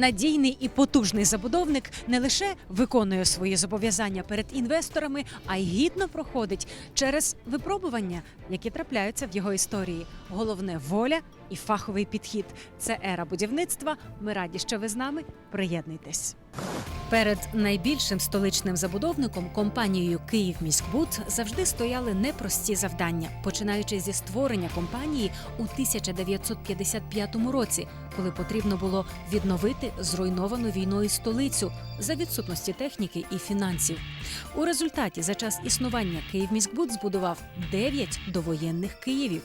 Надійний і потужний забудовник не лише виконує свої зобов'язання перед інвесторами, а й гідно проходить через випробування, які трапляються в його історії. Головне воля і фаховий підхід. Це ера будівництва. Ми раді, що ви з нами. Приєднуйтесь. Перед найбільшим столичним забудовником компанією «Київміськбуд» завжди стояли непрості завдання, починаючи зі створення компанії у 1955 році, коли потрібно було відновити зруйновану війною столицю за відсутності техніки і фінансів. У результаті за час існування «Київміськбуд» збудував 9 довоєнних Київів.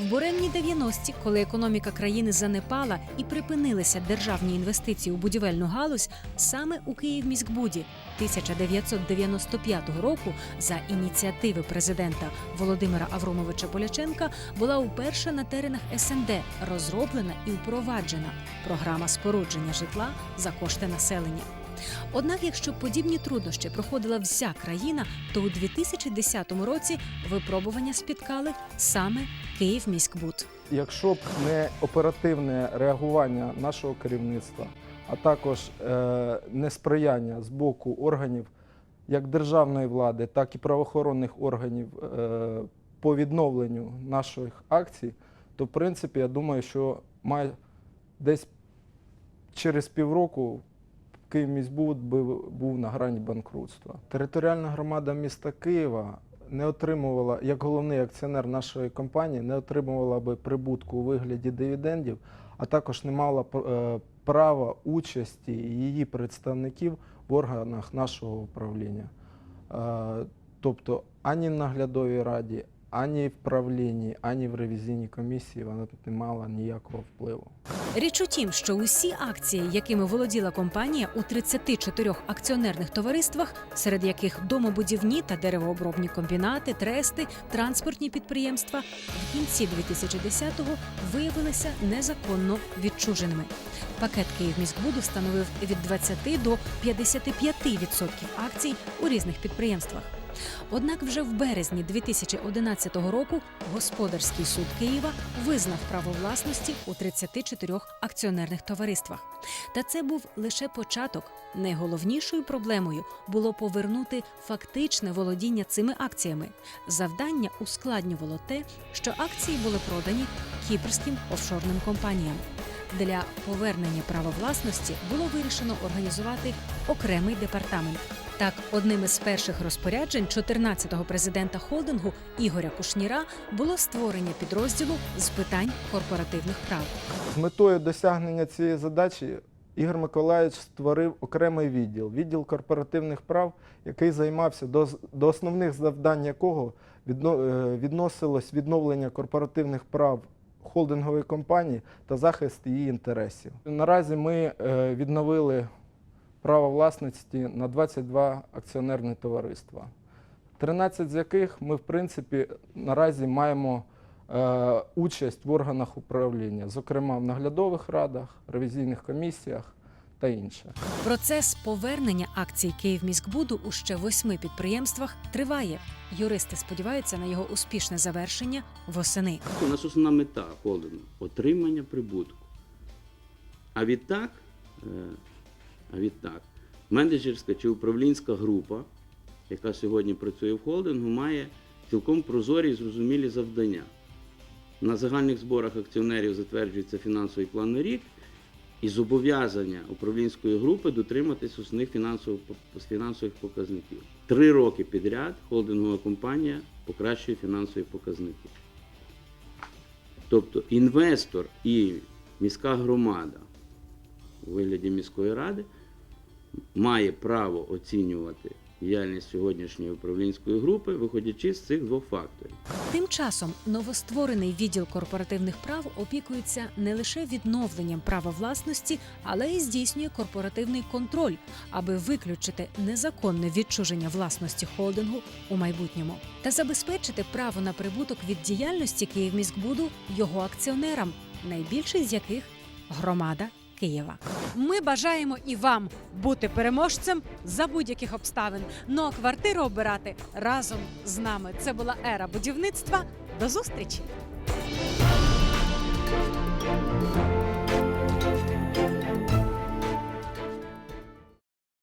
В буремні 90-ті, коли економіка країни занепала і припинилися державні інвестиції у будівельну галузь, саме у Київміськбуді 1995 року за ініціативи президента Володимира Авромовича Поляченка була уперше на теренах СНД розроблена і впроваджена програма спорудження житла за кошти населення. Однак, якщо подібні труднощі проходила вся країна, то у 2010 році випробування спіткали саме Київміськбуд. Якщо б не оперативне реагування нашого керівництва, а також е, несприяння з боку органів як державної влади, так і правоохоронних органів е, по відновленню наших акцій, то в принципі я думаю, що має десь через півроку Київміськбуд би був на грані банкрутства. Територіальна громада міста Києва не отримувала, як головний акціонер нашої компанії, не отримувала би прибутку у вигляді дивідендів, а також не мала е, права участі її представників в органах нашого управління. Е, Тобто ані в наглядовій раді, ані в правлінні, ані в ревізійній комісії вона тут не мала ніякого впливу. Річ у тім, що усі акції, якими володіла компанія у 34 акціонерних товариствах, серед яких домобудівні та деревообробні комбінати, трести, транспортні підприємства, в кінці 2010-го виявилися незаконно відчуженими. Пакет Київміськбуду становив від 20 до 55% акцій у різних підприємствах. Однак вже в березні 2011 року господарський суд Києва визнав право власності у 34 акціонерних товариствах. Та це був лише початок. Найголовнішою проблемою було повернути фактичне володіння цими акціями. Завдання ускладнювало те, що акції були продані кіпрським офшорним компаніям. Для повернення права власності було вирішено організувати окремий департамент. Так, одним із перших розпоряджень 14-го президента холдингу Ігоря Кушніра було створення підрозділу з питань корпоративних прав. З метою досягнення цієї задачі Ігор Миколаївич створив окремий відділ, відділ корпоративних прав, який займався до, до основних завдань якого відно, е, відносилось відновлення корпоративних прав холдингової компанії та захист її інтересів. Наразі ми е, відновили право власності на 22 акціонерні товариства, 13 з яких ми, в принципі, наразі маємо е, участь в органах управління, зокрема в наглядових радах, ревізійних комісіях та інше. Процес повернення акцій Київміськбуду у ще восьми підприємствах триває. Юристи сподіваються на його успішне завершення восени. У нас основна мета холдингу отримання прибутку. А відтак, е, а відтак, менеджерська чи управлінська група, яка сьогодні працює в холдингу, має цілком прозорі і зрозумілі завдання. На загальних зборах акціонерів затверджується фінансовий план на рік і зобов'язання управлінської групи дотриматись основних фінансових, фінансових показників. Три роки підряд холдингова компанія покращує фінансові показники. Тобто інвестор і міська громада у вигляді міської ради має право оцінювати діяльність сьогоднішньої управлінської групи, виходячи з цих двох факторів. Тим часом новостворений відділ корпоративних прав опікується не лише відновленням права власності, але й здійснює корпоративний контроль, аби виключити незаконне відчуження власності холдингу у майбутньому та забезпечити право на прибуток від діяльності Київміськбуду його акціонерам, найбільший з яких громада Києва. Ми бажаємо і вам бути переможцем за будь-яких обставин. Ну а квартиру обирати разом з нами. Це була ера будівництва. До зустрічі!